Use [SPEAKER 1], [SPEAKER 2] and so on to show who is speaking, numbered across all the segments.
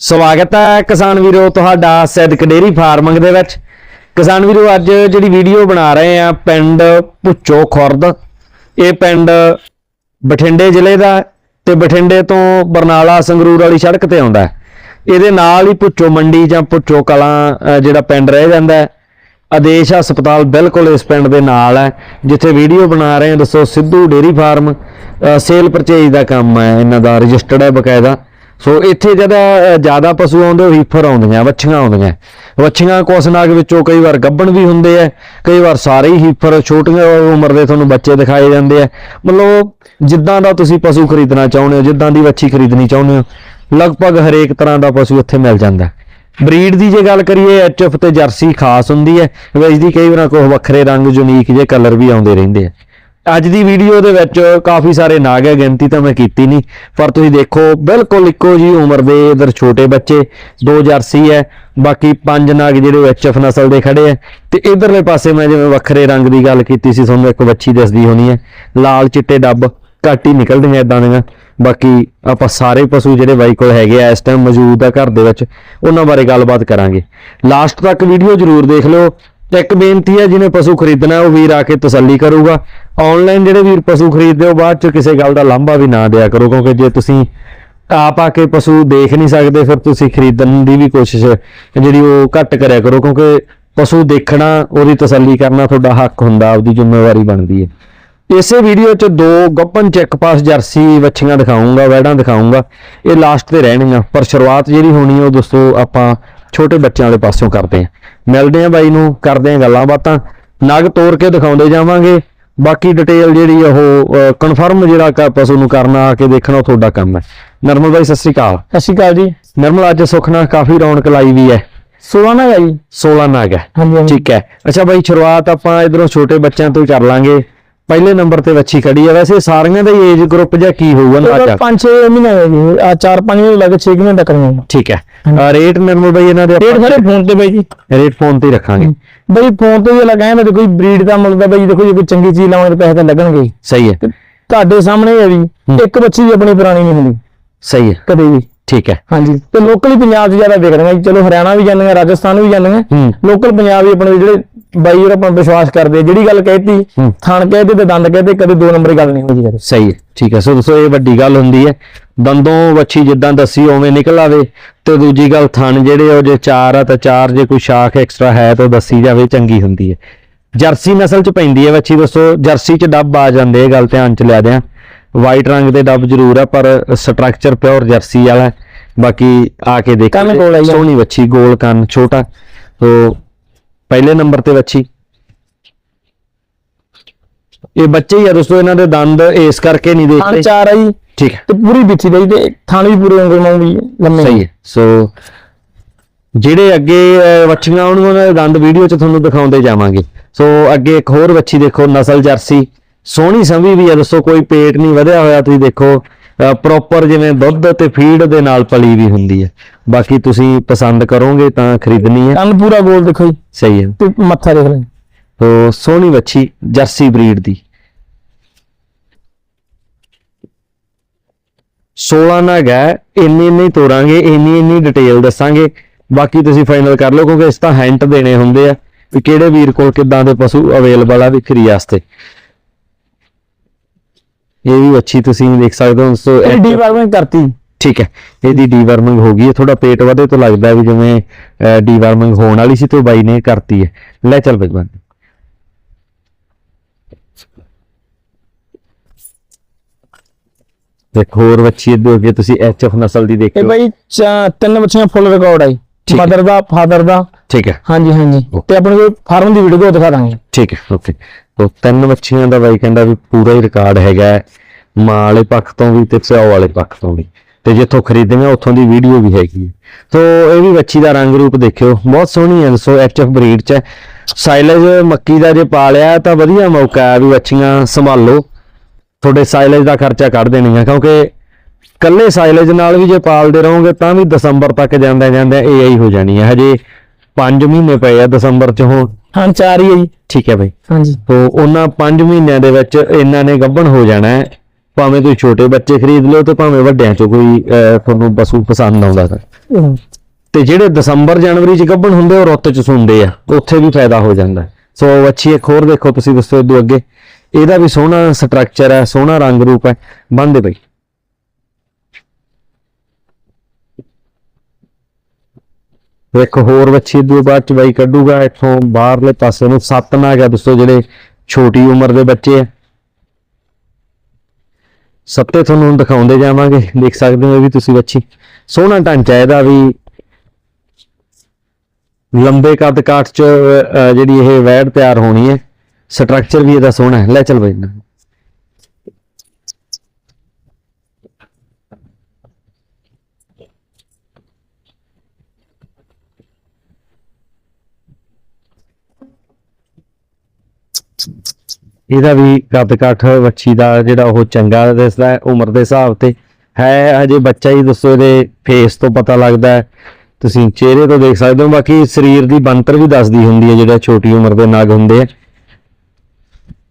[SPEAKER 1] ਸਵਾਗਤ ਹੈ ਕਿਸਾਨ ਵੀਰੋ, ਤੁਹਾਡਾ ਸੈਦਕ ਡੇਰੀ ਫਾਰਮਿੰਗ ਦੇ ਵਿੱਚ। ਕਿਸਾਨ ਵੀਰੋ, ਅੱਜ ਜਿਹੜੀ ਵੀਡੀਓ ਬਣਾ ਰਹੇ ਆ ਪਿੰਡ ਭੁੱਚੋ ਖੁਰਦ। ਇਹ ਪਿੰਡ ਬਠਿੰਡੇ ਜ਼ਿਲ੍ਹੇ ਦਾ ਹੈ ਤੇ ਬਠਿੰਡੇ ਤੋਂ ਬਰਨਾਲਾ ਸੰਗਰੂਰ ਵਾਲੀ ਸੜਕ ਤੇ ਆਉਂਦਾ ਇਹਦੇ ਨਾਲ ਹੀ ਭੁੱਚੋ ਮੰਡੀ ਜਾਂ ਭੁੱਚੋ ਕਲਾਂ ਜਿਹੜਾ ਪਿੰਡ ਰਹਿ ਜਾਂਦਾ ਆਦੇਸ਼ ਹਸਪਤਾਲ ਬਿਲਕੁਲ ਇਸ ਪਿੰਡ ਦੇ ਨਾਲ ਹੈ। ਜਿੱਥੇ ਵੀਡੀਓ ਬਣਾ ਰਹੇ ਹਾਂ, ਦੱਸੋ Sidhu dairy farm sale purchase ਦਾ ਕੰਮ ਹੈ। ਇਹਨਾਂ ਦਾ ਰਜਿਸਟਰਡ ਹੈ ਬਕਾਇਦਾ। ਸੋ ਇੱਥੇ ਜਦੋਂ ਜ਼ਿਆਦਾ ਪਸ਼ੂ ਆਉਂਦੇ, ਉਹ ਹੀਫਰ ਆਉਂਦੀਆਂ, ਵੱਛੀਆਂ ਆਉਂਦੀਆਂ। ਵੱਛੀਆਂ ਕੁਸ ਨਾਗ ਵਿੱਚੋਂ ਕਈ ਵਾਰ ਗੱਭਣ ਵੀ ਹੁੰਦੇ ਆ, ਕਈ ਵਾਰ ਸਾਰੇ ਹੀ ਹੀਫਰ ਛੋਟੀਆਂ ਉਮਰ ਦੇ ਤੁਹਾਨੂੰ ਬੱਚੇ ਦਿਖਾਏ ਜਾਂਦੇ ਆ। ਮਤਲਬ, ਜਿੱਦਾਂ ਦਾ ਤੁਸੀਂ ਪਸ਼ੂ ਖਰੀਦਣਾ ਚਾਹੁੰਦੇ ਹੋ, ਜਿੱਦਾਂ ਦੀ ਵੱਛੀ ਖਰੀਦਣੀ ਚਾਹੁੰਦੇ ਹੋ, ਲਗਭਗ ਹਰੇਕ ਤਰ੍ਹਾਂ ਦਾ ਪਸ਼ੂ ਇੱਥੇ ਮਿਲ ਜਾਂਦਾ। ਬਰੀਡ ਦੀ ਜੇ ਗੱਲ ਕਰੀਏ ਐਚਐਫ ਤੇ ਜਰਸੀ ਖਾਸ ਹੁੰਦੀ ਹੈ ਵਿੱਚ ਦੀ ਕਈ ਵਾਰ ਕੋਈ ਵੱਖਰੇ ਰੰਗ, ਯੂਨੀਕ ਜੇ ਕਲਰ ਵੀ ਆਉਂਦੇ ਰਹਿੰਦੇ ਆ। ਅੱਜ ਦੀ ਵੀਡੀਓ ਦੇ ਵਿੱਚ ਕਾਫੀ ਸਾਰੇ ਨਾਗ ਹੈ, ਗਿਣਤੀ ਤਾਂ ਮੈਂ ਕੀਤੀ ਨਹੀਂ, ਪਰ ਤੁਸੀਂ ਦੇਖੋ, ਬਿਲਕੁਲ ਇੱਕੋ ਜੀ ਉਮਰ ਦੇ ਇਧਰ ਛੋਟੇ ਬੱਚੇ, ਦੋ ਜਰਸੀ ਹੈ, ਬਾਕੀ ਪੰਜ ਨਾਗ ਜਿਹੜੇ ਐਚਐਫ ਨਸਲ ਦੇ ਖੜੇ ਆ ਤੇ ਇਧਰਲੇ ਪਾਸੇ ਮੈਂ ਜਿਵੇਂ ਵੱਖਰੇ ਰੰਗ ਦੀ ਗੱਲ ਕੀਤੀ ਸੀ, ਤੁਹਾਨੂੰ ਇੱਕ ਵੱਛੀ ਦਿਸਦੀ ਹੋਣੀ ਹੈ, ਲਾਲ ਚਿੱਟੇ ਡੱਬ, ਘੱਟ ਹੀ ਨਿਕਲਦੀਆਂ ਇਦਾਂ ਦੀਆਂ। ਬਾਕੀ ਆਪਾਂ ਸਾਰੇ ਪਸ਼ੂ ਜਿਹੜੇ ਬਾਈ ਕੋਲ ਹੈਗੇ ਆ, ਇਸ ਟਾਈਮ ਮੌਜੂਦ ਆ ਘਰ ਦੇ ਵਿੱਚ, ਉਹਨਾਂ ਬਾਰੇ ਗੱਲਬਾਤ ਕਰਾਂਗੇ। ਲਾਸਟ ਤੱਕ ਵੀਡੀਓ ਜਰੂਰ ਦੇਖ ਲਿਓ ਇੱਕ ਬੇਨਤੀ ਹੈ, ਜਿਹਨੇ ਪਸ਼ੂ ਖਰੀਦਣਾ ਉਹ ਵੀਰ ਆ ਕੇ ਤਸੱਲੀ ਕਰੂਗਾ। ਆਨਲਾਈਨ ਜਿਹੜੇ ਵੀਰ ਪਸ਼ੂ ਖਰੀਦਦੇ ਹੋ ਬਾਅਦ ਚ ਕਿਸੇ ਗੱਲ ਦਾ ਲਾਂਭਾ ਵੀ ਨਾ ਦਿਆ ਕਰੋ, ਕਿਉਂਕਿ ਜੇ ਤੁਸੀਂ ਆਪ ਆ ਕੇ ਪਸ਼ੂ ਦੇਖ ਨਹੀਂ ਸਕਦੇ, ਫਿਰ ਤੁਸੀਂ ਖਰੀਦਣ ਦੀ ਵੀ ਕੋਸ਼ਿਸ਼ ਜਿਹੜੀ ਉਹ ਘੱਟ ਕਰਿਆ ਕਰੋ, ਕਿਉਂਕਿ ਪਸ਼ੂ ਦੇਖਣਾ, ਉਹਦੀ ਤਸੱਲੀ ਕਰਨਾ ਤੁਹਾਡਾ ਹੱਕ ਹੁੰਦਾ, ਆਪਦੀ ਜ਼ਿੰਮੇਵਾਰੀ ਬਣਦੀ ਹੈ। ਇਸੇ ਵੀਡੀਓ 'ਚ ਦੋ ਗੱਪਨ ਚੈੱਕ ਪਾਸ ਜਰਸੀ ਵੱਛੀਆਂ ਦਿਖਾਉਂਗਾ ਵੈੜਾਂ ਦਿਖਾਉਂਗਾ ਇਹ ਲਾਸਟ ਤੇ ਰਹਿਣਗੀਆਂ, ਪਰ ਸ਼ੁਰੂਆਤ ਜਿਹੜੀ ਹੋਣੀ ਉਹ ਦੋਸਤੋ ਆਪਾਂ ਛੋਟੇ ਬੱਚਿਆਂ ਵਾਲੇ ਪਾਸਿਓਂ ਕਰਦੇ ਹਾਂ। ਮਿਲਦੇ ਹਾਂ ਬਾਈ ਨੂੰ ਕਰਦੇ ਹਾਂ ਗੱਲਾਂ ਬਾਤਾਂ। ਨਗ ਤੋੜ ਕੇ ਦਿਖਾਉਂਦੇ ਜਾਵਾਂਗੇ। ਬਾਕੀ ਡਿਟੇਲ ਜਿਹੜੀ ਉਹ ਕਨਫਰਮ ਜਿਹੜਾ ਕ- ਪਸ਼ੂ ਨੂੰ ਕਰਨਾ ਆ ਕੇ ਦੇਖਣਾ ਤੁਹਾਡਾ ਕੰਮ ਹੈ। ਨਰਮਲ ਬਾਈ ਸਤਿ ਸ਼੍ਰੀ ਅਕਾਲ।
[SPEAKER 2] ਸਤਿ ਸ਼੍ਰੀ ਅਕਾਲ ਜੀ।
[SPEAKER 1] ਨਰਮਲ ਅੱਜ ਸੁਖਨਾ ਕਾਫੀ ਰੌਣਕ ਲਾਈ ਵੀ ਹੈ।
[SPEAKER 2] 16 ਨਾ ਹੈ ਜੀ।
[SPEAKER 1] 16 ਨਗ ਹੈ। ਠੀਕ ਹੈ। ਅੱਛਾ ਬਾਈ ਸ਼ੁਰੂਆਤ ਆਪਾਂ ਇਧਰੋਂ ਛੋਟੇ ਬੱਚਿਆਂ ਤੋਂ ਕਰ ਲਾਂਗੇ। ਪਹਿਲੇ ਨੰਬਰ ਤੇ ਵੱਛੀ ਖੜੀ ਹੈ ਵੈਸੇ ਸਾਰੀਆਂ ਦਾ ਏਜ ਗਰੁੱਪ ਜਾਂ ਕੀ ਹੋਊਗਾ ਅੰਦਾਜ਼ਾ?
[SPEAKER 2] ਪੰਜ ਛੇ ਮਹੀਨੇ ਹੈ ਜੀ ਆ 4-5 ਮਹੀਨੇ ਲੱਗ 6 ਮਹੀਨੇ ਤੱਕ ਨਹੀਂ
[SPEAKER 1] ਠੀਕ ਹੈ। ਰੇਟ ਨਰਮਲ ਬਾਈ ਇਹਨਾਂ ਦੇ
[SPEAKER 2] ਰੇਟ ਸਾਰੇ ਫੋਨ ਤੇ ਬਾਈ ਜੀ।
[SPEAKER 1] ਰੇਟ ਫੋਨ ਤੇ ਹੀ ਰੱਖਾਂਗੇ।
[SPEAKER 2] ਬਾਈ ਫੋਨ ਤੇ ਜੇ ਲਗਾਏ ਮੈਂ ਕੋਈ ਬਰੀਡ ਦਾ ਮੁੱਲ ਦਾ ਬਾਈ ਦੇਖੋ ਜੇ ਕੋਈ ਚੰਗੀ ਚੀਜ਼ ਲਾਵਾਂਗੇ ਤਾਂ ਪੈਸੇ ਤਾਂ ਲੱਗਣਗੇ।
[SPEAKER 1] ਸਹੀ ਹੈ।
[SPEAKER 2] ਤੇ ਤੁਹਾਡੇ ਸਾਹਮਣੇ ਹੈ ਵੀ ਇੱਕ ਬੱਚੀ ਵੀ ਆਪਣੀ ਪੁਰਾਣੀ ਨਹੀਂ ਹੁੰਦੀ।
[SPEAKER 1] ਸਹੀ ਹੈ।
[SPEAKER 2] ਕਦੇ ਵੀ।
[SPEAKER 1] ਠੀਕ ਹੈ।
[SPEAKER 2] ਹਾਂਜੀ ਤੇ ਲੋਕਲ ਹੀ ਪੰਜਾਬ 'ਚ ਜ਼ਿਆਦਾ ਵਿਕਦੀਆਂ ਜੀ। ਚਲੋ ਹਰਿਆਣਾ ਵੀ ਜਾਂਦੀਆਂ ਰਾਜਸਥਾਨ ਵੀ ਜਾਂਦੀਆਂ।
[SPEAKER 1] ਹੂੰ।
[SPEAKER 2] ਲੋਕਲ ਪੰਜਾਬ ਆਪਣੇ ਜਿਹੜੇ ਬਾਈ ਹੋਰ ਆਪਾਂ ਵਿਸ਼ਵਾਸ ਕਰਦੇ ਆ। ਜਿਹੜੀ ਗੱਲ ਕਹਿਤੀ
[SPEAKER 1] ਹੂੰ।
[SPEAKER 2] ਥਣ ਕਹਿਤੇ ਤੇ ਦੰਦ ਕਹਿਤੇ ਕਦੇ ਦੋ ਨੰਬਰੀ ਗੱਲ ਨਹੀਂ ਹੋਈ ਕਦੇ।
[SPEAKER 1] ਸਹੀ ਹੈ ਠੀਕ ਹੈ। ਸੋ ਦੋਸਤੋ ਇਹ ਵੱਡੀ ਗੱਲ ਹੁੰਦੀ ਹੈ ਦੰਦੋਂ ਵੱਛੀ ਜਿੱਦਾਂ ਦੱਸੀ ਉਵੇਂ ਨਿਕਲ ਆਵੇ ਤੇ ਦੂਜੀ ਗੱਲ ਥਣ ਜਿਹੜੇ ਉਹ ਜੇ ਚਾਰ ਆ ਤਾਂ ਚਾਰ ਜੇ ਕੋਈ ਸ਼ਾਖ ਐਕਸਟਰਾ ਹੈ ਤਾਂ ਉਹ ਦੱਸੀ ਜਾਵੇ ਚੰਗੀ ਹੁੰਦੀ ਹੈ। ਜਰਸੀ ਨਸਲ ਚ ਪੈਂਦੀ ਹੈ ਵੱਛੀ। ਦੋਸਤੋ ਜਰਸੀ ਚ ਡੱਬ ਆ ਜਾਂਦੇ ਇਹ ਗੱਲ ਧਿਆਨ ਚ ਲਿਆ ਦਿਆਂ ਵਾਈਟ ਰੰਗ ਦੇ ਡੱਬ ਜ਼ਰੂਰ ਆ ਪਰ ਸਟਰਕਚਰ ਪਿਓਰ ਜਰਸੀ ਵਾਲਾ। ਬਾਕੀ ਆ ਕੇ ਦੇਖੋ
[SPEAKER 2] ਕੰਨ ਗੋਲ ਆ? ਜੀ।
[SPEAKER 1] ਸੋਹਣੀ ਵੱਛੀ ਗੋਲ ਕੰਨ ਛੋਟਾ। ਸੋ ਪਹਿਲੇ ਨੰਬਰ ਤੇ ਵੱਛੀ। ਇਹ ਬੱਚੇ ਹੀ ਆ ਦੋਸਤੋ ਇਹਨਾਂ ਦੇ ਦੰਦ ਇਸ ਕਰਕੇ ਨਹੀਂ ਦੇਖਦੇ।
[SPEAKER 2] ਚਾਰ ਆ ਜੀ।
[SPEAKER 1] ਠੀਕ ਹੈ।
[SPEAKER 2] ਤੇ ਪੂਰੀ ਬਿੱਠੀ ਬਾਈ ਤੇ ਥਣ ਵੀ ਪੂਰੇ ਉਂਗਲ ਵਾਂਗ ਵੀ ਲੰਮੇ।
[SPEAKER 1] ਸਹੀ ਹੈ। ਸੋ ਜਿਹੜੇ ਅੱਗੇ ਅਹ, ਵੱਛੀਆਂ ਆਉਣਗੀਆਂ ਉਹਨਾਂ ਦੇ ਦੰਦ ਵੀਡੀਓ 'ਚ ਤੁਹਾਨੂੰ ਦਿਖਾਉਂਦੇ ਜਾਵਾਂਗੇ। ਸੋ ਅੱਗੇ ਇੱਕ ਹੋਰ ਵੱਛੀ ਦੇਖੋ ਨਸਲ ਜਰਸੀ। ਸੋਹਣੀ ਸੰਭੀ ਵੀ ਹੈ ਦੱਸੋ ਕੋਈ ਪੇਟ ਨਹੀਂ ਵਧਿਆ ਹੋਇਆ ਤੁਸੀਂ ਦੇਖੋ ਪ੍ਰੋਪਰ ਜਿਵੇਂ ਦੁੱਧ ਤੇ ਫੀਡ ਦੇ ਨਾਲ ਪਲੀ ਵੀ ਹੁੰਦੀ ਹੈ ਬਾਕੀ ਤੁਸੀਂ ਪਸੰਦ ਕਰੋਗੇ ਤਾਂ ਖਰੀਦਣੀ ਹੈ
[SPEAKER 2] ਕੰਨ ਪੂਰਾ ਗੋਲ ਦੇਖੋ ਜੀ।
[SPEAKER 1] ਸਹੀ ਹੈ
[SPEAKER 2] ਤੇ ਮੱਥਾ ਦੇਖ ਲੈ
[SPEAKER 1] ਸੋ ਸੋਹਣੀ ਵੱਛੀ ਜਰਸੀ ਬਰੀਡ ਦੀ। 16 ਨਗ ਹੈ ਇੰਨੀ ਇੰਨੀ ਤੋਰਾਂਗੇ ਇੰਨੀ ਇੰਨੀ ਡਿਟੇਲ ਦੱਸਾਂਗੇ। ਬਾਕੀ ਤੁਸੀਂ ਫਾਈਨਲ ਕਰ ਲਓ ਕਿਉਂਕਿ ਇਸ ਤਾਂ ਹੈਂਟ ਦੇਣੇ ਹੁੰਦੇ ਆ ਵੀ ਕਿਹੜੇ ਵੀਰ ਕੋਲ ਕਿੱਦਾਂ ਦੇ ਪਸ਼ੂ ਅਵੇਲੇਬਲ ਆ ਵਿਕਰੀ ਵਾਸਤੇ। ਇਹ ਵੀ ਅੱਛੀ ਤੁਸੀਂ ਦੇਖ ਸਕਦੇ ਹੋ ਸੋ
[SPEAKER 2] ਇਹ
[SPEAKER 1] ਇਹ-
[SPEAKER 2] ਡੀਵਾਰਮਿੰਗ ਕਰਤੀ।
[SPEAKER 1] ਠੀਕ ਹੈ ਇਹਦੀ ਡੀਵਰਮਿੰਗ ਹੋ ਗਈ ਹੈ। ਥੋੜਾ ਪੇਟ ਵਧੇ ਤੋਂ ਲੱਗਦਾ ਵੀ ਜਿਵੇਂ ਡੀਵਰਮਿੰਗ ਹੋਣ ਵਾਲੀ ਸੀ ਤੇ ਬਾਈ ਨੇ ਕਰਤੀ ਹੈ। ਲੈ ਚੱਲ ਬਈ ਬੰਦ। ਦੇਖੋ ਹੋਰ ਵੱਛੀ ਇੱਧਰ ਅੱਗੇ ਤੁਸੀਂ ਐਚਐਫ ਨਸਲ ਦੀ
[SPEAKER 2] ਇਹ
[SPEAKER 1] ਦੇਖਿਓ।
[SPEAKER 2] ਬਾਈ ਤਿੰਨ ਬੱਚੀਆਂ ਫੁੱਲ ਰਿਕਾਰਡ ਆਈ। ਮਦਰ ਦਾ ਫਾਦਰ ਦਾ।
[SPEAKER 1] ਠੀਕ ਹੈ।
[SPEAKER 2] ਹਾਂਜੀ ਹਾਂਜੀ। ਤੇ ਆਪਣੇ ਕੋਲ ਫਾਰਮ ਦੀ ਵੀਡੀਓ ਦਿਖਾ ਦਾਂਗੇ।
[SPEAKER 1] ਠੀਕ ਹੈ ਓਕੇ ਤੋ ਤਿੰਨ ਵੱਛੀਆਂ ਦਾ ਬਾਈ ਕਹਿੰਦਾ ਵੀ ਪੂਰਾ ਹੀ ਰਿਕਾਰਡ ਹੈਗਾ ਮਾਂ ਵਾਲੇ ਪੱਖ ਤੋਂ ਵੀ ਤੇ ਪਿਓ ਵਾਲੇ ਪੱਖ ਤੋਂ ਵੀ। ਤੇ ਜਿੱਥੋਂ ਖਰੀਦਵੇਂ ਉੱਥੋਂ ਦੀ ਵੀਡੀਓ ਵੀ ਹੈਗੀ ਹੈ। ਸੋ ਇਹ ਵੀ ਵੱਛੀ ਦਾ ਰੰਗ ਰੂਪ ਦੇਖਿਓ। ਬਹੁਤ ਸੋਹਣੀ ਹੈ ਸੋ ਐਚਐਫ ਬਰੀਡ ਚ। ਸਾਈਲਜ ਮੱਕੀ ਦਾ ਜੇ ਪਾਲਿਆ ਤਾਂ ਵਧੀਆ ਮੌਕਾ ਹੈ ਵੀ ਵੱਛੀਆਂ ਸੰਭਾਲੋ। ਤੁਹਾਡੇ ਸਾਈਲਜ ਦਾ ਖਰਚਾ ਕੱਢ ਦੇਣੀਆਂ ਕਿਉਂਕਿ ਕੱਲੇ ਸਾਈਲੇਜ ਨਾਲ ਵੀ ਜੇ ਪਾਲਦੇ ਰਹੋਗੇ ਤਾਂ ਵੀ ਦਸੰਬਰ ਤੱਕ ਜਾਂਦੇ ਜਾਂਦੇ ਇਹ ਹੀ ਹੋ ਜਾਣੀ ਹੈ। ਹਜੇ 5 ਮਹੀਨੇ ਪਏ ਆ ਦਸੰਬਰ ਚ ਹੁਣ।
[SPEAKER 2] ਹਾਂ ਚਾਰ ਹੀ ਹੈ ਜੀ।
[SPEAKER 1] ਠੀਕ ਹੈ ਬਾਈ।
[SPEAKER 2] ਹਾਂਜੀ।
[SPEAKER 1] ਤੋ ਉਹਨਾਂ 5 ਮਹੀਨਿਆਂ ਦੇ ਵਿੱਚ ਇਹਨਾਂ ਨੇ ਗੱਭਣ ਹੋ ਜਾਣਾ ਹੈ। ਭਾਵੇਂ ਤੁਸੀਂ ਛੋਟੇ ਬੱਚੇ ਖਰੀਦ ਲਿਓ ਤੇ ਭਾਵੇਂ ਵੱਡਿਆਂ ਚੋਂ ਕੋਈ ਅਹ, ਤੁਹਾਨੂੰ ਪਸ਼ੂ ਪਸੰਦ ਆਉਂਦਾ ਤਾਂ।
[SPEAKER 2] ਹਮ।
[SPEAKER 1] ਤੇ ਜਿਹੜੇ ਦਸੰਬਰ ਜਨਵਰੀ ਚ ਗੱਭਣ ਹੁੰਦੇ ਉਹ ਰੁੱਤ ਚ ਸੁੰਦੇ ਆ। ਉੱਥੇ ਵੀ ਫਾਇਦਾ ਹੋ ਜਾਂਦਾ ਹੈ। ਸੋ ਅੱਛੀ ਇੱਕ ਹੋਰ ਦੇਖੋ ਤੁਸੀਂ ਦੱਸੋ ਇਦੋਂ ਅੱਗੇ। ਇਹਦਾ ਵੀ ਸੋਹਣਾ ਸਟਰਕਚਰ ਹੈ ਸੋਹਣਾ ਰੰਗ ਰੂਪ ਹੈ। ਬੰਦੇ ਬਈ। ਇੱਕ ਹੋਰ ਵੱਛੀ ਦੂ ਬਾਅਦ ਚ ਬਾਈ ਕੱਢੂਗਾ, ਇੱਥੋਂ ਬਾਹਰਲੇ ਪਾਸੇ ਨੂੰ ਸੱਤ ਨਾਗ ਆ ਦੋਸਤੋ, ਜਿਹੜੇ ਛੋਟੀ ਉਮਰ ਦੇ ਬੱਚੇ ਆ। ਸੱਤੇ ਤੁਹਾਨੂੰ ਦਿਖਾਉਂਦੇ ਜਾਵਾਂਗੇ, ਦੇਖ ਸਕਦੇ ਹੋ ਵੀ ਤੁਸੀਂ ਵੱਛੀ। ਸੋਹਣਾ ਢਾਂਚਾ ਇਹਦਾ ਵੀ। ਲੰਬੇ ਕੱਦ ਕਾਠ ਚ ਜਿਹੜੀ ਇਹ ਵੈੜ ਤਿਆਰ ਹੋਣੀ ਹੈ, ਸਟਰਕਚਰ ਵੀ ਇਹਦਾ ਸੋਹਣਾ ਹੈ। ਲੈ ਚੱਲ ਬਈ। ਇਹਦਾ ਵੀ ਕੱਦ-ਕੱਠ ਵੱਛੀ ਦਾ ਜਿਹੜਾ ਉਹ ਚੰਗਾ ਦਿਸਦਾ ਹੈ, ਉਮਰ ਦੇ ਹਿਸਾਬ ਤੇ। ਹੈ ਹਜੇ ਬੱਚਾ ਹੀ ਦੱਸੋ ਇਹਦੇ ਫੇਸ ਤੋਂ ਪਤਾ ਲੱਗਦਾ ਹੈ। ਤੁਸੀਂ ਚਿਹਰੇ ਤੋਂ ਦੇਖ ਸਕਦੇ ਹੋ, ਬਾਕੀ ਸਰੀਰ ਦੀ ਬਣਤਰ ਵੀ ਦੱਸਦੀ ਹੁੰਦੀ ਹੈ, ਜਿਹੜਾ ਛੋਟੀ ਉਮਰ ਦੇ ਨਗ ਹੁੰਦੇ ਆ।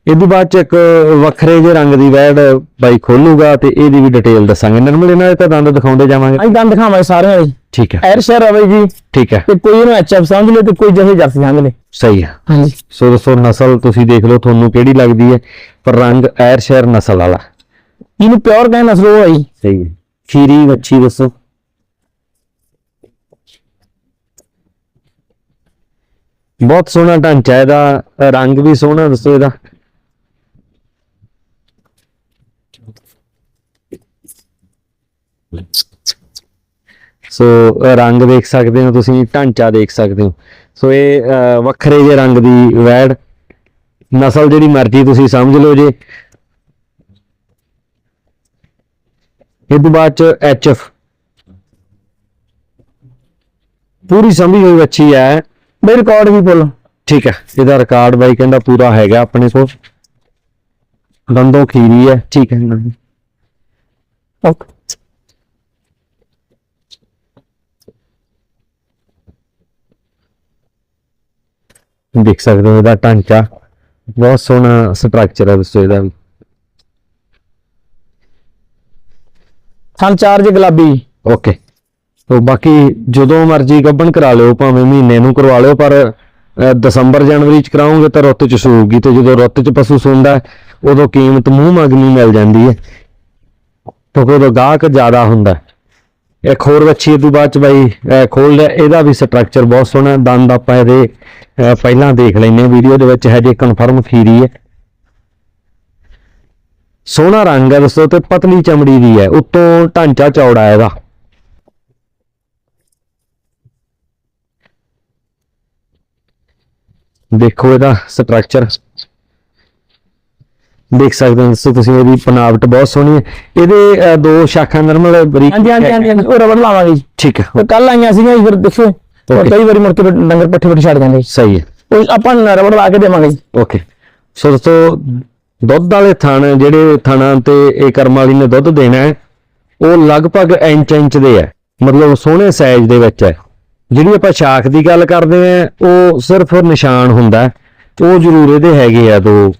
[SPEAKER 1] ਇਹ ਤੋਂ ਬਾਅਦ ਚ ਇੱਕ ਵੱਖਰੇ ਜਿਹੇ ਰੰਗ ਦੀ ਵੈੜ ਬਾਈ ਖੋਲੂਗਾ ਤੇ ਇਹਦੀ ਵੀ ਡਿਟੇਲ ਦੱਸਾਂਗੇ। ਨਰਮਲ, ਇਹਨਾਂ ਦੇ ਤਾਂ ਦੰਦ ਦਿਖਾਉਂਦੇ ਜਾਵਾਂਗੇ।
[SPEAKER 2] ਅਸੀਂ ਦੰਦ ਦਿਖਾਵਾਂਗੇ ਸਾਰਿਆਂ ਦੇ।
[SPEAKER 1] ਠੀਕ ਹੈ।
[SPEAKER 2] ਐਰ ਸ਼ਹਿਰ ਆ ਬਾਈ ਜੀ।
[SPEAKER 1] ਠੀਕ ਹੈ।
[SPEAKER 2] ਤੇ ਕੋਈ ਇਹਨੂੰ ਐਚਐਫ ਸਮਝ ਲੇ ਤੇ ਕੋਈ ਜਿਹੇ ਜਰਸੀ ਸਮਝ ਲੇ।
[SPEAKER 1] ਸਹੀ ਹੈ।
[SPEAKER 2] ਹਾਂਜੀ।
[SPEAKER 1] ਸੋ ਦੋਸਤੋ ਨਸਲ ਤੁਸੀਂ ਦੇਖ ਲਓ ਤੁਹਾਨੂੰ ਕਿਹੜੀ ਲੱਗਦੀ ਹੈ। ਪਰ ਰੰਗ ਐਰ ਸ਼ੇਰ ਨਸਲ ਵਾਲਾ।
[SPEAKER 2] ਇਹਨੂੰ ਪਿਓਰ ਕਹਿੰਦੇ ਨਸਲ ਉਹ ਆਈ
[SPEAKER 1] ਸਹੀ ਹੈ। ਖੀਰੀ ਵੱਛੀ ਦੱਸੋ। ਬਹੁਤ ਸੋਹਣਾ ਢਾਂਚਾ ਹੈ ਇਹਦਾ। ਰੰਗ ਵੀ ਸੋਹਣਾ ਦੱਸੋ ਇਹਦਾ। ਸੋ ਰੰਗ ਦੇਖ ਸਕਦੇ ਹੋ ਤੁਸੀਂ ਢਾਂਚਾ ਦੇਖ ਸਕਦੇ ਹੋ। ਸੋ ਇਹ ਵੱਖਰੇ ਜਿਹੇ ਰੰਗ ਦੀ ਵੈੜ ਨਸਲ ਜਿਹੜੀ ਮਰਜ਼ੀ ਤੁਸੀਂ ਸਮਝ ਲਓ ਜੇ। ਇਹ ਤੋਂ ਬਾਅਦ ਚ ਐਚਐਫ ਪੂਰੀ ਸਮਝੀ ਹੋਈ ਵੱਛੀ ਹੈ।
[SPEAKER 2] ਬਈ ਰਿਕਾਰਡ ਵੀ ਫੁੱਲ
[SPEAKER 1] ਠੀਕ ਹੈ ਇਹਦਾ ਰਿਕਾਰਡ ਬਾਈ ਕਹਿੰਦਾ ਪੂਰਾ ਹੈਗਾ ਆਪਣੇ ਕੋਲ। ਦੰਦੋਂ ਖੀਰੀ ਹੈ ਠੀਕ ਹੈ।
[SPEAKER 2] ਓਕੇ।
[SPEAKER 1] ਦੇਖ ਸਕਦੇ ਹੋ ਇਹਦਾ ਢਾਂਚਾ। ਬਹੁਤ ਸੋਹਣਾ ਸਟਰਕਚਰ ਹੈ ਦੋਸਤੋ ਇਹਦਾ। ਵੀ
[SPEAKER 2] ਥਣ ਚਾਰਜ ਗੁਲਾਬੀ।
[SPEAKER 1] ਓਕੇ ਤੋ ਬਾਕੀ ਜਦੋਂ ਮਰਜ਼ੀ ਗੱਭਣ ਕਰਾ ਲਿਓ ਭਾਵੇਂ ਮਹੀਨੇ ਨੂੰ ਕਰਵਾ ਲਿਓ ਪਰ ਦਸੰਬਰ ਜਨਵਰੀ ਚ ਕਰਾਉਂਗੇ ਤਾਂ ਰੁੱਤ ਚ ਸੂਗੀ ਤੇ ਜਦੋਂ ਰੁੱਤ ਚ ਪਸ਼ੂ ਸੂੰਦਾ ਉਦੋਂ ਕੀਮਤ ਮੂੰਹ ਮੰਗਣੀ ਮਿਲ ਜਾਂਦੀ ਹੈ। ਕਿਉਂਕਿ ਉਦੋਂ ਗਾਹਕ ਜ਼ਿਆਦਾ ਹੁੰਦਾ ਇਹ ਖੋਰ ਵੱਛੀ ਤੋਂ ਬਾਅਦ ਚ ਬਾਈ ਖੋਲ ਲਿਆ। ਇਹਦਾ ਵੀ ਸਟਰਕਚਰ ਬਹੁਤ ਸੋਹਣਾ ਦੰਦ ਆਪਾਂ ਇਹਦੇ ਪਹਿਲਾਂ ਦੇਖ ਲੈਨੇ ਵੀਡੀਓ ਦੇ ਵਿੱਚ ਹਜੇ ਕਨਫਰਮ ਖੀਰੀ ਹੈ। ਸੋਹਣਾ ਰੰਗ ਹੈ ਦੋਸਤੋ ਤੇ ਪਤਲੀ ਚਮੜੀ ਦੀ ਹੈ। ਉੱਤੋਂ ਢਾਂਚਾ ਚੌੜਾ ਹੈ ਇਹਦਾ। ਦੇਖੋ ਇਹਦਾ ਸਟਰਕਚਰ ਦੇਖ ਸਕਦੇ ਹੋ ਦੋਸਤੋ ਤੁਸੀਂ ਇਹਦੀ ਬਣਾਵਟ ਬਹੁਤ ਸੋਹਣੀ ਹੈ। ਇਹਦੇ ਦੋ ਸ਼ਾਖਾਂ ਨਰਮਲ ਬਰੀਕ।
[SPEAKER 2] ਹਾਂਜੀ ਹਾਂਜੀ ਹਾਂਜੀ ਹਾਂਜੀ, ਉਹ ਰਬੜ ਲਾਵਾਂਗੇ ਜੀ।
[SPEAKER 1] ਠੀਕ ਹੈ।
[SPEAKER 2] ਤੇ ਕੱਲ ਆਈਆਂ ਸੀਗੀਆਂ ਜੀ ਫਿਰ ਦੇਖੋ
[SPEAKER 1] Okay.
[SPEAKER 2] ਕਈ ਵਾਰੀ ਮੁੜ ਕੇ ਫਿਰ ਡੰਗਰ ਪੱਠੇ ਪੱਠੇ ਛੱਡ ਜਾਂਦੇ ਜੀ।
[SPEAKER 1] ਸਹੀ ਹੈ।
[SPEAKER 2] ਉਹ ਆਪਾਂ ਰਬੜ ਲਾ ਕੇ ਦੇਵਾਂਗੇ ਜੀ।
[SPEAKER 1] ਓਕੇ ਸੋ ਦੋਸਤੋ ਦੁੱਧ ਵਾਲੇ ਥਣ ਜਿਹੜੇ ਥਣਾਂ ਤੇ ਇਹ ਕਰਮ ਵਾਲੀ ਨੇ ਦੁੱਧ ਦੇਣਾ ਹੈ ਉਹ ਲਗਭਗ ਇੰਚ ਇੰਚ ਦੇ ਹੈ। ਮਤਲਬ ਸੋਹਣੇ ਸਾਈਜ਼ ਦੇ ਵਿੱਚ ਹੈ। ਜਿਹੜੀ ਆਪਾਂ ਸ਼ਾਖ ਦੀ ਗੱਲ ਕਰਦੇ ਆ ਉਹ ਸਿਰਫ ਨਿਸ਼ਾਨ ਹੁੰਦਾ ਹੈ। ਉਹ ਜ਼ਰੂਰ ਇਹਦੇ ਹੈਗੇ ਆ ਦੋ।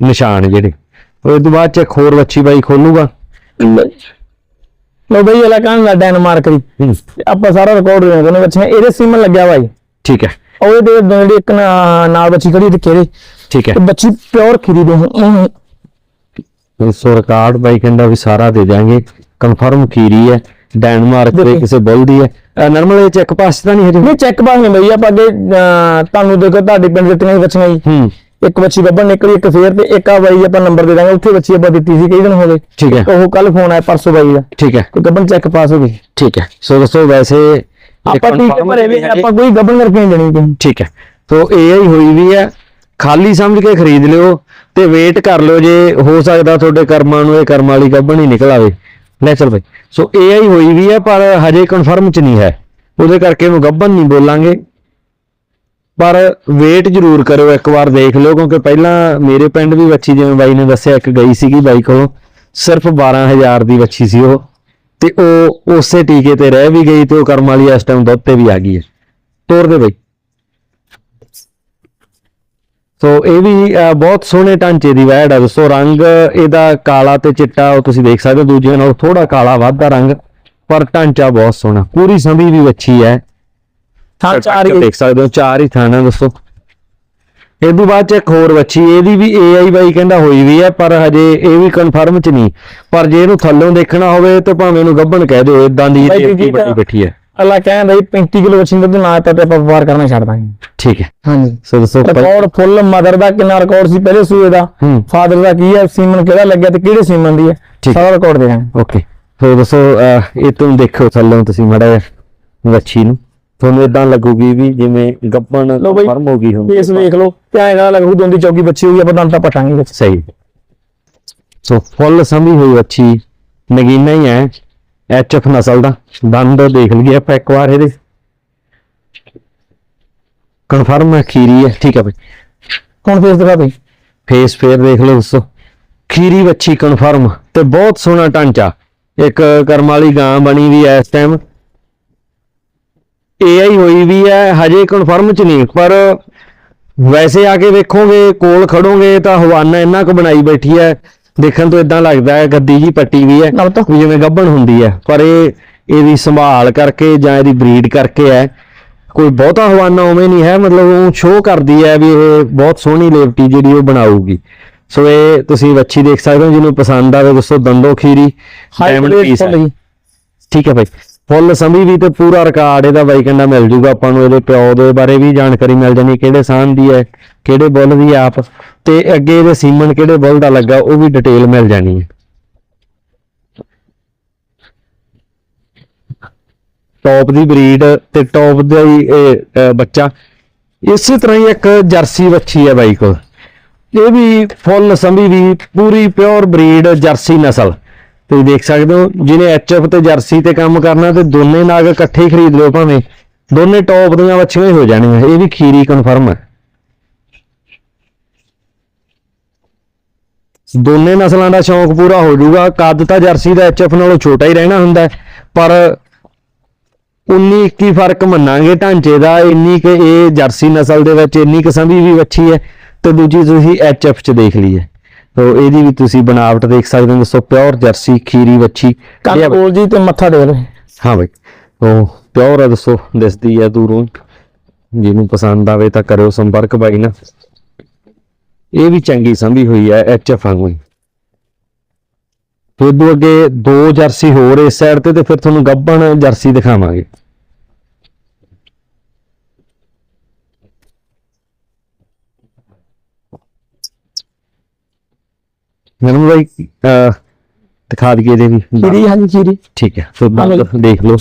[SPEAKER 1] ਨਿਸ਼ਾਨ ਜਿਹੜੇ। ਉਹ ਇਹ ਤੋਂ ਬਾਅਦ ਚ ਇੱਕ ਹੋਰ ਵੱਛੀ ਬਾਈ ਖੋਲੂਗਾ।
[SPEAKER 2] ਲੋ ਬਈ ਇਹ ਲਕਾਂ ਦਾ। ਡੈਨਮਾਰਕ ਦੀ ਆਪਾਂ ਸਾਰਾ ਰਿਕਾਰਡ ਦੇ ਦੋਨੇ ਬੱਚੇ ਇਹਦੇ ਸੀਮਨ ਲੱਗਿਆ ਜੀ
[SPEAKER 1] ਠੀਕ ਹੈ।
[SPEAKER 2] ਉਹ ਇਹਦੇ ਜਿਹੜੀ ਇੱਕ ਨਾਲ ਬੱਚੀ ਖੜੀ ਤੇ ਕਿਹੜੇ
[SPEAKER 1] ਠੀਕ ਹੈ।
[SPEAKER 2] ਬੱਚੀ ਪਿਓਰ ਖੀਰੀ ਦੇ ਹੂੰ।
[SPEAKER 1] ਸੋ ਰਿਕਾਰਡ ਬਾਈ ਕਹਿੰਦਾ ਵੀ ਸਾਰਾ ਦੇ ਦਿਆਂਗੇ। ਕਨਫਰਮ ਖੀਰੀ ਹੈ। ਡੈਨਮਾਰਕ ਦੇ। ਕਿਸੇ ਬੁੱਲ ਦੀ ਹੈ ਨਰਮਲ ਇਹ ਚੈੱਕ ਪਾਸ ਤਾਂ ਨਹੀਂ ਹਜੇ।
[SPEAKER 2] ਨਹੀਂ ਚੈੱਕ ਪਾਸ ਨਹੀਂ ਬਈ। ਆਪਾਂ ਅੱਗੇ ਤੁਹਾਨੂੰ ਦੇਖੋ ਤੁਹਾਡੇ ਪਿੰਡ ਦਿੱਤੀਆਂ ਸੀ ਬੱਚੀਆਂ ਜੀ।
[SPEAKER 1] ਹੂੰ।
[SPEAKER 2] ਇੱਕ ਬੱਚੀ ਗੱਭਣ ਨਿਕਲੀ ਇੱਕ ਫੇਰ ਤੇ ਇੱਕ ਆ ਬਾਈ ਆਪਾਂ ਨੰਬਰ ਦੇ ਦਾਂਗੇ ਉੱਥੇ ਬੱਚੀ ਆਪਾਂ ਦਿੱਤੀ ਸੀ ਕਈ ਦਿਨ ਹੋ ਗਏ।
[SPEAKER 1] ਠੀਕ ਹੈ।
[SPEAKER 2] ਉਹ ਕੱਲ ਫੋਨ ਆਇਆ ਪਰਸੋਂ ਬਾਈ ਦਾ।
[SPEAKER 1] ਠੀਕ ਹੈ।
[SPEAKER 2] ਕੋਈ ਗੱਭਣ ਚੈੱਕ ਪਾਸ ਹੋ ਗਈ।
[SPEAKER 1] ਠੀਕ ਹੈ। ਸੋ ਦੋਸਤੋ ਵੈਸੇ ਇਹ
[SPEAKER 2] ਆਪਾਂ ਟੀਕੇ ਭਰੇ ਵੀ
[SPEAKER 1] ਹੈ।
[SPEAKER 2] ਆਪਾਂ ਕੋਈ ਗੱਭਣ ਕਰਕੇ ਨਹੀਂ ਦੇਣੀ ਕਿਸੇ
[SPEAKER 1] ਠੀਕ ਹੈ। ਸੋ AI ਹੋਈ ਵੀ ਹੈ ਖਾਲੀ ਸਮਝ ਕੇ ਖਰੀਦ ਲਿਓ ਤੇ ਵੇਟ ਕਰ ਲਿਓ ਜੇ ਹੋ ਸਕਦਾ ਤੁਹਾਡੇ ਕਰਮਾਂ ਨੂੰ ਇਹ ਕਰਮ ਵਾਲੀ ਗੱਭਣ ਹੀ ਨਿਕਲ ਆਵੇ। ਲੈ ਚੱਲ ਬਈ। ਸੋ AI ਹੋਈ ਵੀ ਹੈ ਪਰ ਹਜੇ ਕਨਫਰਮ ਚ ਨਹੀਂ ਹੈ। ਉਹਦੇ ਕਰਕੇ ਇਹਨੂੰ ਗੱਭਣ ਨਹੀਂ ਬੋਲਾਂਗੇ। ਪਰ ਵੇਟ ਜ਼ਰੂਰ ਕਰਿਓ, ਇੱਕ ਵਾਰ ਦੇਖ ਲਿਓ, ਕਿਉਂਕਿ ਪਹਿਲਾਂ ਮੇਰੇ ਪਿੰਡ ਵੀ ਵੱਛੀ ਜਿਵੇਂ ਬਾਈ ਨੇ ਦੱਸਿਆ, ਇੱਕ ਗਈ ਸੀਗੀ ਬਾਈ ਕੋਲੋਂ, ਸਿਰਫ 12000 ਦੀ ਵੱਛੀ ਸੀ ਉਹ, ਤੇ ਉਹ ਉਸੇ ਟੀਕੇ ਤੇ ਰਹਿ ਵੀ ਗਈ ਤੇ ਉਹ ਕਰਮ ਵਾਲੀ ਇਸ ਟਾਈਮ ਦੁੱਧ ਤੇ ਵੀ ਆ ਗਈ ਹੈ। ਤੋਰ ਦੇ ਬਈ। ਸੋ ਇਹ ਵੀ ਬਹੁਤ ਸੋਹਣੇ ਢਾਂਚੇ ਦੀ ਵੈੜ ਹੈ ਦੋਸਤੋ ਰੰਗ, ਇਹਦਾ ਕਾਲਾ ਤੇ ਚਿੱਟਾ, ਉਹ ਤੁਸੀਂ ਦੇਖ ਸਕਦੇ ਹੋ, ਦੂਜਿਆਂ ਨਾਲੋਂ ਥੋੜਾ ਕਾਲਾ ਵੱਧਦਾ ਰੰਗ, ਪਰ ਢਾਂਚਾ ਬਹੁਤ ਸੋਹਣਾ। ਪੂਰੀ ਸੰਭੀ ਵੀ ਵੱਛੀ ਹੈ।
[SPEAKER 2] ਥਾਂ ਚਾਰ ਹੀ।
[SPEAKER 1] ਦੇਖ ਸਕਦੇ ਹੋ ਚਾਰ ਹੀ ਥਾਣਾ ਦੋਸਤੋ ਇਹ ਤੋਂ ਬਾਅਦ ਚ ਇੱਕ ਹੋਰ ਵੱਛੀ ਇਹਦੀ ਵੀ AI ਬਾਈ ਕਹਿੰਦਾ ਹੋਈ ਵੀ ਹੈ ਪਰ ਹਜੇ ਇਹ ਵੀ ਕਨਫਰਮ ਚ ਨਹੀਂ। ਪਰ ਜੇ ਇਹਨੂੰ ਥੱਲੋਂ ਦੇਖਣਾ ਹੋਵੇ ਤਾਂ ਭਾਵੇਂ ਇਹਨੂੰ ਗੱਭਣ ਕਹਿ ਦਿਓ ਇਦਾਂ ਦੀ
[SPEAKER 2] ਬਾਈ
[SPEAKER 1] ਇਹ ਵੱਡੀ
[SPEAKER 2] ਤਾਂ-
[SPEAKER 1] ਬੈਠੀ ਹੈ।
[SPEAKER 2] ਅੱਲਾ ਕਹਿੰਦਾ ਜੀ 35 ਕਿਲੋ ਵਛੀ ਦੁੱਧ ਨਾ ਤਾਂ ਤੇ ਆਪਾਂ ਵਪਾਰ ਕਰਨਾ ਛੱਡ ਦਾਂਗੇ।
[SPEAKER 1] ਠੀਕ ਹੈ।
[SPEAKER 2] ਹਾਂਜੀ।
[SPEAKER 1] ਸੋ ਪਹਿ-
[SPEAKER 2] ਰਿਕਾਰਡ ਫੁੱਲ ਮਦਰ ਦਾ ਕਿੰਨਾ ਰਿਕਾਰਡ ਸੀ ਪਹਿਲੇ ਸੂਏ ਦਾ?
[SPEAKER 1] ਹੂੰ।
[SPEAKER 2] ਫਾਦਰ ਦਾ ਕੀ ਹੈ ਸੀਮਨ ਕਿਹੜਾ ਲੱਗਿਆ ਤੇ ਕਿਹੜੇ ਸੀਮਨ ਦੀ ਹੈ?
[SPEAKER 1] ਠੀਕ।
[SPEAKER 2] ਸਾਰਾ ਰਿਕਾਰਡ ਦੇ ਦਾਂਗੇ
[SPEAKER 1] ਓਕੇ ਸੋ ਅਹ, ਇਹ ਤੋਂ ਦੇਖੋ ਥੱਲੋਂ ਤੁਸੀਂ ਮੜਾ ਵੱਛੀ ਨੂੰ। ਤੁਹਾਨੂੰ ਇਦਾਂ ਲੱਗੂਗੀ ਵੀ ਜਿਵੇਂ
[SPEAKER 2] ਲਓ ਬਈ,
[SPEAKER 1] ਫਰਮ ਹੋ ਗਈ ਹੁੰਦੀ
[SPEAKER 2] ਫੇਸ ਵੇਖ ਲਓ ਧਿਆਨ ਨਾਲ ਲੱਗੂ ਦੋਂਦੀ ਚੌਕੀ ਬੱਚੀ ਹੋਈ ਆਪਾਂ ਦੰਦ ਤਾਂ ਪਟਾਂਗੇ ਵਿੱਚ।
[SPEAKER 1] ਸਹੀ। ਸੋ ਫੁੱਲ ਸੰਭੀ ਹੋਈ ਵੱਛੀ ਨਗੀਨਾ ਹੀ ਹੈ ਐਚਐਫ ਨਸਲ ਦਾ ਦੰਦ ਦੇਖ ਲਈਏ ਆਪਾਂ ਇੱਕ ਵਾਰ ਇਹਦੇ। ਕਨਫਰਮ ਹੈ ਖੀਰੀ ਹੈ ਠੀਕ ਹੈ ਬਈ।
[SPEAKER 2] ਹੁਣ ਫੇਸ ਦਿਖਾ ਬਈ?
[SPEAKER 1] ਫੇਸ ਫੇਰ ਦੇਖ ਲਓ ਦੋਸਤੋ ਖੀਰੀ ਵੱਛੀ ਕਨਫਰਮ ਤੇ ਬਹੁਤ ਸੋਹਣਾ ਢਾਂਚਾ। ਇੱਕ ਕਰਮ ਵਾਲੀ ਗਾਂ ਬਣੀ ਵੀ ਐ ਇਸ ਟਾਈਮ AI ਹੋਈ ਵੀ ਹੈ ਹਜੇ ਕਨਫਰਮ ਚ ਨਹੀਂ ਪਰ ਵੈਸੇ ਆ ਕੇ ਵੇਖੋਗੇ ਕੋਲ ਖੜੋਗੇ ਤਾਂ ਹਵਾਨਾ ਇੰਨਾ ਕੁ ਬਣਾਈ ਬੈਠੀ ਹੈ। ਦੇਖਣ ਤੋਂ ਇਦਾਂ ਲੱਗਦਾ ਹੈ ਗੱਦੀ ਜੀ ਪੱਟੀ ਵੀ ਹੈ ਵੀ ਜਿਵੇਂ ਗੱਭਣ ਹੁੰਦੀ ਹੈ। ਪਰ ਇਹ ਇਹਦੀ ਸੰਭਾਲ ਕਰਕੇ ਜਾਂ ਇਹਦੀ ਬਰੀਡ ਕਰਕੇ ਹੈ। ਕੋਈ ਬਹੁਤਾ ਹਵਾਨਾ ਉਵੇਂ ਨਹੀਂ ਹੈ ਮਤਲਬ ਉਹ ਸ਼ੋਅ ਕਰਦੀ ਹੈ ਵੀ ਇਹ ਬਹੁਤ ਸੋਹਣੀ ਲੇਵਟੀ ਜਿਹੜੀ ਉਹ ਬਣਾਊਗੀ। ਸੋ ਇਹ ਤੁਸੀਂ ਵੱਛੀ ਦੇਖ ਸਕਦੇ ਹੋ ਜਿਹਨੂੰ ਪਸੰਦ ਆਵੇ ਦੋਸਤੋ ਦੰਦੋ ਖੀਰੀ ਹੈ। ਠੀਕ ਹੈ ਭਾਈ। ਫੁੱਲ ਸੰਭੀ ਵੀ ਤੇ ਪੂਰਾ ਰਿਕਾਰਡ ਇਹਦਾ ਬਾਈ ਕਹਿੰਦਾ ਮਿਲ ਜੂਗਾ ਆਪਾਂ ਨੂੰ ਇਹਦੇ ਪਿਓ ਦੇ ਬਾਰੇ ਵੀ ਜਾਣਕਾਰੀ ਮਿਲ ਜਾਣੀ ਕਿਹੜੇ ਸਾਹਨ ਦੀ ਹੈ ਕਿਹੜੇ ਬੁੱਲ ਦੀ ਆਪ ਤੇ ਅੱਗੇ ਇਹਦੇ ਸੀਮਨ ਕਿਹੜੇ ਬੁੱਲ ਦਾ ਲੱਗਾ ਉਹ ਵੀ ਡਿਟੇਲ ਮਿਲ ਜਾਣੀ ਹੈ। ਟੌਪ ਦੀ ਬਰੀਡ ਤੇ ਟੌਪ ਦਾ ਹੀ ਇਹ, ਬੱਚਾ। ਇਸੇ ਤਰ੍ਹਾਂ ਹੀ ਇੱਕ ਜਰਸੀ ਵੱਛੀ ਹੈ ਬਾਈ ਕੋਲ। ਇਹ ਵੀ ਫੁੱਲ ਸੰਭੀ ਵੀ ਪੂਰੀ ਪਿਓਰ ਬਰੀਡ ਜਰਸੀ ਨਸਲ। ਤੁਸੀਂ ਦੇਖ ਸਕਦੇ ਹੋ ਜਿਹਨੇ ਐਚਐਫ ਤੇ ਜਰਸੀ ਤੇ ਕੰਮ ਕਰਨਾ ਤੇ ਦੋਨੇ ਨਾਗ ਇਕੱਠੇ ਹੀ ਖਰੀਦ ਲਿਓ ਭਾਵੇਂ। ਦੋਨੇ ਟੌਪ ਦੀਆਂ ਵੱਛੀਆਂ ਹੀ ਹੋ ਜਾਣੀਆਂ ਇਹ ਵੀ ਖੀਰੀ ਕਨਫਰਮ ਹੈ। ਦੋਨੇ ਨਸਲਾਂ ਦਾ ਸ਼ੌਂਕ ਪੂਰਾ ਹੋ ਜਾਊਗਾ। ਕੱਦ ਤਾਂ ਜਰਸੀ ਦਾ ਐਚਐਫ ਨਾਲੋਂ ਛੋਟਾ ਹੀ ਰਹਿਣਾ ਹੁੰਦਾ ਹੈ, ਪਰ 19 21 ਫ਼ਰਕ ਮੰਨਾਂਗੇ ਢਾਂਚੇ ਦਾ ਇੰਨੀ ਕਿ ਇਹ ਜਰਸੀ ਨਸਲ ਦੇ ਵਿੱਚ ਇੰਨੀ ਕਿ ਸੰਭੀ ਵੀ ਵੱਛੀ ਹੈ ਤੇ ਦੂਜੀ ਤੁਸੀਂ ਐਚਐਫ ਚ ਦੇਖ ਲਈ ਤੋ ਇਹਦੀ ਵੀ ਤੁਸੀਂ ਬਣਾਵਟ ਦੇਖ ਸਕਦੇ ਹੋ ਦੋਸਤੋ ਪਿਓਰ ਜਰਸੀ ਖੀਰੀ ਵੱਛੀ। ਇਹ ਆ ਬਈ।
[SPEAKER 2] ਕੋਲ ਜੀ ਤੇ ਮੱਥਾ ਦੇ ਲਓ
[SPEAKER 1] ਹਾਂ ਬਈ। ਉਹ ਪਿਓਰ ਹੈ ਦੋਸਤੋ ਦਿਸਦੀ ਹੈ ਦੂਰੋਂ। ਜਿਹਨੂੰ ਪਸੰਦ ਆਵੇ ਤਾਂ ਕਰਿਓ ਸੰਪਰਕ ਬਾਈ ਨਾ ਇਹ ਵੀ ਚੰਗੀ ਸੰਭੀ ਹੋਈ ਹੈ ਐਚਐਫ ਵਾਂਗੂ ਹੀ। ਫਿਰ ਤੋਂ ਅੱਗੇ ਦੋ ਜਰਸੀ ਹੋਰ ਇਸ ਸਾਈਡ ਤੇ ਤੇ ਫਿਰ ਤੁਹਾਨੂੰ ਗੱਬਣ ਜਰਸੀ ਦਿਖਾਵਾਂਗੇ। ਮੈਨੂੰ ਬਾਈ ਅਹ, ਦਿਖਾ ਦਈਏ ਇਹਦੇ ਵੀ
[SPEAKER 2] ਖੀਰੀ ਹਾਂਜੀ ਖੀਰੀ।
[SPEAKER 1] ਠੀਕ ਹੈ
[SPEAKER 2] ਹਾਂ
[SPEAKER 1] ਦੰਦ ਦੇਖ ਲਓ।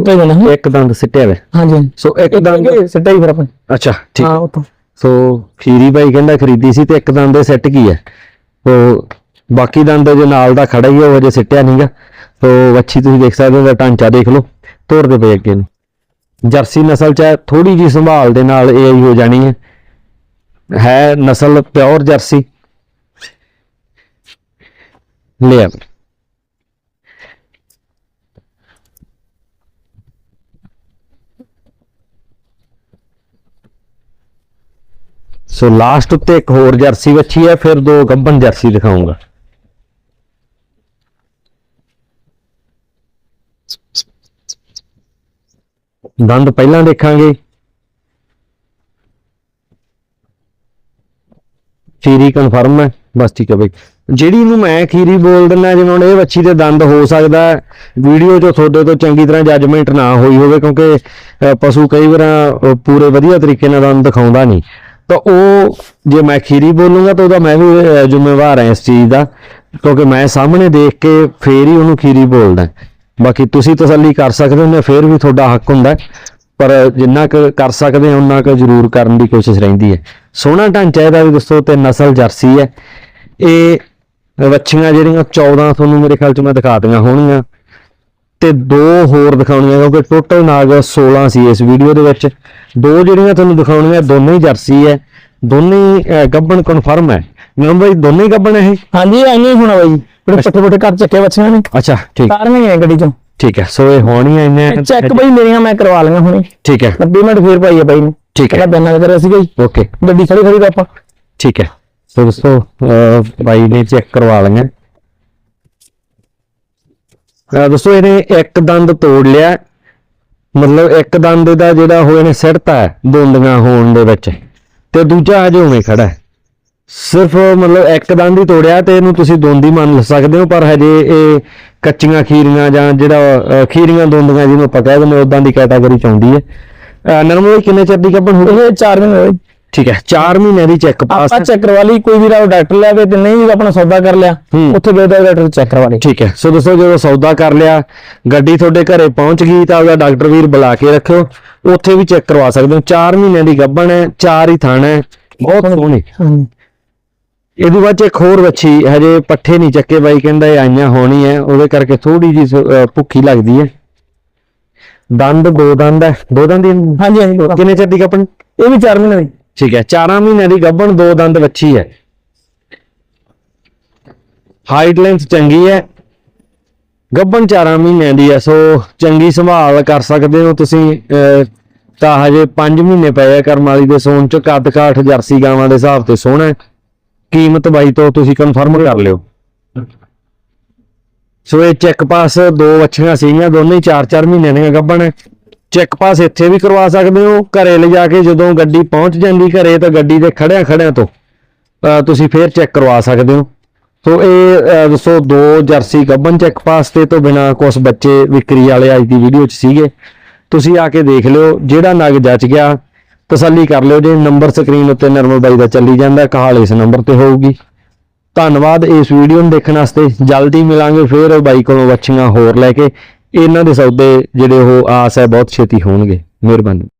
[SPEAKER 2] ਹੋ ਜਾਣਾ ਹੈ।
[SPEAKER 1] ਇੱਕ ਦੰਦ ਸਿੱਟਿਆ ਵੇ।
[SPEAKER 2] ਹਾਂਜੀ ਹਾਂਜੀ।
[SPEAKER 1] ਸੋ ਇੱਕ ਦੰਦ
[SPEAKER 2] ਸੈਟ ਹੀ ਫਿਰ ਆਪਾਂ।
[SPEAKER 1] ਅੱਛਾ ਠੀਕ।
[SPEAKER 2] ਹਾਂ ਉਤੋਂ।
[SPEAKER 1] ਸੋ ਖੀਰੀ ਬਾਈ ਕਹਿੰਦਾ ਖਰੀਦੀ ਸੀ ਤੇ ਇੱਕ ਦੰਦ ਦੇ ਸੈੱਟ ਕੀ ਹੈ। ਸੋ ਬਾਕੀ ਦੰਦ ਜੋ ਨਾਲ ਦਾ ਖੜਾ ਹੀ ਹੈ ਉਹ ਹਜੇ ਸਿੱਟਿਆ ਨਹੀਂਗਾ ਸੋ ਵੱਛੀ ਤੁਸੀਂ ਦੇਖ ਸਕਦੇ ਹੋ ਦਾ ਢਾਂਚਾ ਦੇਖ ਲਓ। ਤੋੜਦੇ ਪਏ ਅੱਗੇ ਨੂੰ। ਜਰਸੀ ਨਸਲ ਚ ਥੋੜੀ ਜੀ ਸੰਭਾਲ ਦੇ ਨਾਲ ਇਹ ਆਈ ਹੋ ਜਾਣੀ ਹੈ। ਹੈ ਨਸਲ ਪਿਓਰ ਜਰਸੀ ਲੈ ਆ ਸੋ ਲਾਸਟ ਉੱਤੇ ਇੱਕ ਹੋਰ ਜਰਸੀ ਵੱਛੀ ਹੈ ਫਿਰ ਦੋ ਗੱਬਨ ਜਰਸੀ ਦਿਖਾਉਂਗਾ ਦੰਦ ਪਹਿਲਾਂ ਖੀਰੀ ਕਨਫਰਮ ਹੈ, ਬਸ ਠੀਕ ਹੈ ਬਈ। ਜਿਹੜੀ ਨੂੰ ਮੈਂ ਖੀਰੀ ਬੋਲ ਦਿੰਦਾ, ਜਿਵੇਂ ਹੁਣ ਇਹ ਵੱਛੀ ਦੇ ਦੰਦ ਹੋ ਸਕਦਾ ਵੀਡੀਓ 'ਚ ਤੁਹਾਡੇ ਤੋਂ ਚੰਗੀ ਤਰ੍ਹਾਂ ਜੱਜਮੈਂਟ ਨਾ ਹੋਈ ਹੋਵੇ, ਕਿਉਂਕਿ ਪਸ਼ੂ ਕਈ ਵਾਰ ਪੂਰੇ ਵਧੀਆ ਤਰੀਕੇ ਨਾਲ ਦੰਦ ਦਿਖਾਉਂਦਾ ਨਹੀਂ। ਤਾਂ ਉਹ, ਜੇ ਮੈਂ ਖੀਰੀ ਬੋਲੂੰਗਾ, ਤਾਂ ਉਹਦਾ ਮੈਂ ਵੀ ਜ਼ਿੰਮੇਵਾਰ ਹਾਂ ਇਸ ਚੀਜ਼ ਦਾ, ਕਿਉਂਕਿ ਮੈਂ ਸਾਹਮਣੇ ਦੇਖ ਕੇ ਫੇਰ ਹੀ ਉਹਨੂੰ ਖੀਰੀ ਬੋਲਦਾ। ਬਾਕੀ ਤੁਸੀਂ ਤਸੱਲੀ ਕਰ ਸਕਦੇ ਹੋ ਨੇ ਫੇਰ ਵੀ ਤੁਹਾਡਾ ਹੱਕ ਹੁੰਦਾ ਪਰ ਜਿੰਨਾ ਕੁ ਕਰ ਸਕਦੇ ਹਾਂ ਉਨਾ ਕੁ ਜ਼ਰੂਰ ਕਰਨ ਦੀ ਕੋਸ਼ਿਸ਼ ਰਹਿੰਦੀ ਹੈ। ਸੋਹਣਾ ਢਾਂਚਾ ਇਹਦਾ ਵੀ ਦੋਸਤੋ ਤੇ ਨਸਲ ਜਰਸੀ ਹੈ। ਇਹ ਵੱਛੀਆਂ ਜਿਹੜੀਆਂ 14 ਤੁਹਾਨੂੰ ਮੇਰੇ ਖਿਆਲ ਚ ਮੈਂ ਦਿਖਾ ਦਿਆਂ ਹੋਣਗੀਆਂ ਤੇ ਦੋ ਹੋਰ ਦਿਖਾਉਣੀਆਂ ਕਿਉਂਕਿ ਟੋਟਲ ਨਾਗ 16 ਸੀ ਇਸ ਵੀਡੀਓ ਦੇ ਵਿੱਚ। ਦੋ ਜਿਹੜੀਆਂ ਤੁਹਾਨੂੰ ਦਿਖਾਉਣੀਆਂ ਦੋਨੇ ਹੀ ਜਰਸੀ ਹੈ। ਦੋਨੇ ਹੀ, ਗੱਭਣ ਕਨਫਰਮ ਹੈ। ਨਿਯਮ ਬਾਈ ਦੋਨੇ ਹੀ ਗੱਭਣ ਹੈ ਇਹ?
[SPEAKER 2] ਹਾਂਜੀ ਐਵੇਂ ਹੀ ਹੋਣਾ ਬਾਈ। ਜਿਹੜੇ ਪੱਠੇ ਪੱਠੇ ਘਰ ਚੱਕੇ ਬੱਚਿਆਂ ਨੇ।
[SPEAKER 1] ਅੱਛਾ ਠੀਕ।
[SPEAKER 2] ਤਾਰਵੇਂ ਹੀ ਆ ਗੱਡੀ ਚੋਂ।
[SPEAKER 1] ਠੀਕ ਹੈ ਸੋ ਇਹ ਹੋਣੀਆਂ ਇੰਨੇ
[SPEAKER 2] ਚੈੱਕ ਬਾਈ ਮੇਰੀਆਂ ਮੈਂ ਕਰਵਾ ਲਈਆਂ ਹੁਣੇ।
[SPEAKER 1] ਠੀਕ ਹੈ।
[SPEAKER 2] ਪੇਮੈਂਟ ਫੇਰ ਪਾਈ ਆ ਬਾਈ ਨੇ।
[SPEAKER 1] ਠੀਕ ਹੈ।
[SPEAKER 2] ਪਹਿਲਾਂ ਬਿਆਨਾ ਕਰਿਆ ਸੀਗਾ ਜੀ?
[SPEAKER 1] ਓਕੇ।
[SPEAKER 2] ਗੱਡੀ ਖੜੀ ਖੜੀ ਆਪਾਂ
[SPEAKER 1] ਠੀਕ ਹੈ। ਸੋ ਦੋਸਤੋ ਬਾਈ ਨੇ ਚੈੱਕ ਕਰਵਾ ਲਈਆਂ। ਦੋਸਤੋ ਇਹਨੇ ਇੱਕ ਦੰਦ ਤੋੜ ਲਿਆ। ਮਤਲਬ ਇੱਕ ਦੰਦ ਦਾ ਜਿਹੜਾ ਹੋਏ ਨੇ ਸਿਰਤਾ ਦੁੰਦੀਆਂ ਹੋਣ ਦੇ ਵਿੱਚ। ਤੇ ਦੂਜਾ ਅਜੇ ਉਵੇਂ ਖੜਾ ਹੈ। ਸਿਰਫ ਮਤਲਬ ਇੱਕ ਦੰਦ ਹੀ ਤੋੜਿਆ ਤੇ ਇਹਨੂੰ ਤੁਸੀਂ ਦੋਂਦੀ ਮੰਨ ਸਕਦੇ ਹੋ ਪਰ ਹਜੇ ਇਹ ਕੱਚੀਆਂ ਖੀਰੀਆਂ ਜਾਂ ਜਿਹੜਾ ਖੀਰੀਆਂ ਦੋਂਦੀਆਂ ਜਿਹਨੂੰ ਆਪਾਂ ਕਹਿ ਦਿੰਦੇ ਉਦਾਂ ਦੀ ਕੈਟਾਗਰੀ ਚ ਆਉਂਦੀ ਹੈ। ਨਰਮਲ ਕਿੰਨੇ ਚਿਰ ਦੀ ਗੱਭਣ ਹੋ ਗਈ
[SPEAKER 2] ਇਹ 4 ਮਹੀਨੇ ਹੋਏ।
[SPEAKER 1] ਠੀਕ ਹੈ 4 ਮਹੀਨਿਆਂ ਦੀ ਚੈੱਕ ਪਾਸ
[SPEAKER 2] ਆਪਾਂ ਚੈੱਕ ਕਰਵਾ ਲਈ ਕੋਈ ਵੀ ਰਾਓ ਡਾਕਟਰ ਲਿਆਵੇ ਤੇ ਨਹੀਂ ਆਪਣਾ ਸੌਦਾ ਕਰ ਲਿਆ। ਉੱਥੇ ਬੇਦਾ ਡਾਕਟਰ ਚੈੱਕ ਕਰਵਾ ਲਈ।
[SPEAKER 1] ਠੀਕ ਹੈ ਸੋ ਦੋਸਤੋ ਜਦੋਂ ਸੌਦਾ ਕਰ ਲਿਆ ਗੱਡੀ ਤੁਹਾਡੇ ਘਰੇ ਪਹੁੰਚ ਗਈ ਤਾਂ ਉਹਦਾ ਡਾਕਟਰ ਵੀਰ ਬੁਲਾ ਕੇ ਰੱਖਿਓ ਉੱਥੇ ਵੀ ਚੈੱਕ ਕਰਵਾ ਸਕਦੇ ਹੋ। 4 ਮਹੀਨਿਆਂ ਦੀ ਗੱਭਣ ਹੈ 4 ਹੀ ਥਣ ਹੈ। ਬਹੁਤ ਸੋਹਣੀ।
[SPEAKER 2] ਹਾਂਜੀ।
[SPEAKER 1] ਇਹਦੇ ਬਾਅਦ 'ਚ ਇੱਕ ਹੋਰ ਵੱਛੀ ਹਜੇ ਪੱਠੇ ਨਹੀਂ ਚੱਕੇ ਬਾਈ ਕਹਿੰਦਾ ਇਹ ਆਈਆਂ ਹੋਣੀ ਹੈ ਉਹਦੇ ਕਰਕੇ ਥੋੜੀ ਜੀ ਭੁੱਖੀ ਲੱਗਦੀ ਹੈ। ਦੰਦ ਦੋ ਦੰਦ ਹੈ ਦੋ ਦੰਦ
[SPEAKER 2] ਹਾਂਜੀ ਹਾਂਜੀ।
[SPEAKER 1] ਕਿੰਨੇ ਚਿਰ ਦੀ ਗੱਭਣ?
[SPEAKER 2] ਇਹ ਵੀ 4 ਮਹੀਨੇ ਦੀ।
[SPEAKER 1] ਠੀਕ ਹੈ 4 ਮਹੀਨਿਆਂ ਦੀ ਗੱਭਣ ਦੋ ਦੰਦ ਵੱਛੀ ਹੈ। ਹਾਈਟ ਲੈਂਥ ਚੰਗੀ ਹੈ। ਗੱਭਣ 4 ਮਹੀਨਿਆਂ ਦੀ ਹੈ ਸੋ ਚੰਗੀ ਸੰਭਾਲ ਕਰ ਸਕਦੇ ਹੋ ਤੁਸੀਂ ਤਾਂ ਹਜੇ 5 ਮਹੀਨੇ ਪਏ ਆ ਕਰਮ ਵਾਲੀ ਦੇ ਸੋਨ ਚ ਕੱਦ ਕਾਠ ਜਰਸੀ ਗਾਵਾਂ ਦੇ ਹਿਸਾਬ ਤੇ ਸੋਹਣਾ। ਕੀਮਤ ਬਾਈ ਤੋਂ ਤੁਸੀਂ ਕਨਫਰਮ ਕਰ ਲਿਓ। ਸੋ ਇਹ ਚੈੱਕ ਪਾਸ ਦੋ ਵੱਛੀਆਂ ਸੀਗੀਆਂ, ਦੋਨੇ ਹੀ 4-4 ਮਹੀਨਿਆਂ ਦੀਆਂ ਗੱਭਣ। ਚੈੱਕ ਪਾਸ ਇੱਥੇ ਵੀ ਕਰਵਾ ਸਕਦੇ ਹੋ, ਘਰੇ ਲਿਜਾ ਕੇ ਜਦੋਂ ਗੱਡੀ ਪਹੁੰਚ ਜਾਂਦੀ ਘਰੇ ਤਾਂ ਗੱਡੀ ਦੇ ਖੜਿਆਂ ਖੜਿਆਂ ਤੋਂ ਤੁਸੀਂ ਫੇਰ ਚੈੱਕ ਕਰਵਾ ਸਕਦੇ ਹੋ। ਸੋ ਇਹ ਦੱਸੋ ਦੋ ਜਰਸੀ ਗੱਭਣ ਚੈੱਕ ਪਾਸ ਤੇ ਤੋਂ ਬਿਨਾ ਕੁਝ ਬੱਚੇ ਵਿਕਰੀ ਵਾਲੇ ਅੱਜ ਦੀ ਵੀਡੀਓ 'ਚ ਸੀਗੇ। ਤੁਸੀਂ ਆ ਕੇ ਦੇਖ ਲਿਓ, ਜਿਹੜਾ ਨਗ ਜੱਚ ਗਿਆ ਤਸੱਲੀ ਕਰ ਲਿਓ ਜੇ, ਨੰਬਰ ਸਕਰੀਨ ਉੱਤੇ ਨਰਮਲ ਬਾਈ ਦਾ ਚੱਲੀ ਜਾਂਦਾ ਕਾਲ ਇਸ ਨੰਬਰ ਤੇ ਹੋਊਗੀ। ਧੰਨਵਾਦ ਇਸ ਵੀਡੀਓ ਨੂੰ ਦੇਖਣ ਵਾਸਤੇ, ਜਲਦੀ ਮਿਲਾਂਗੇ ਫੇਰ ਬਾਈ ਕੋਲੋਂ ਵੱਛੀਆਂ ਹੋਰ ਲੈ ਕੇ। ਇਹਨਾਂ ਦੇ ਸੌਦੇ ਜਿਹੜੇ ਉਹ ਆਸ ਹੈ, ਬਹੁਤ ਛੇਤੀ ਹੋਣਗੇ। ਮਿਹਰਬਾਨੀ।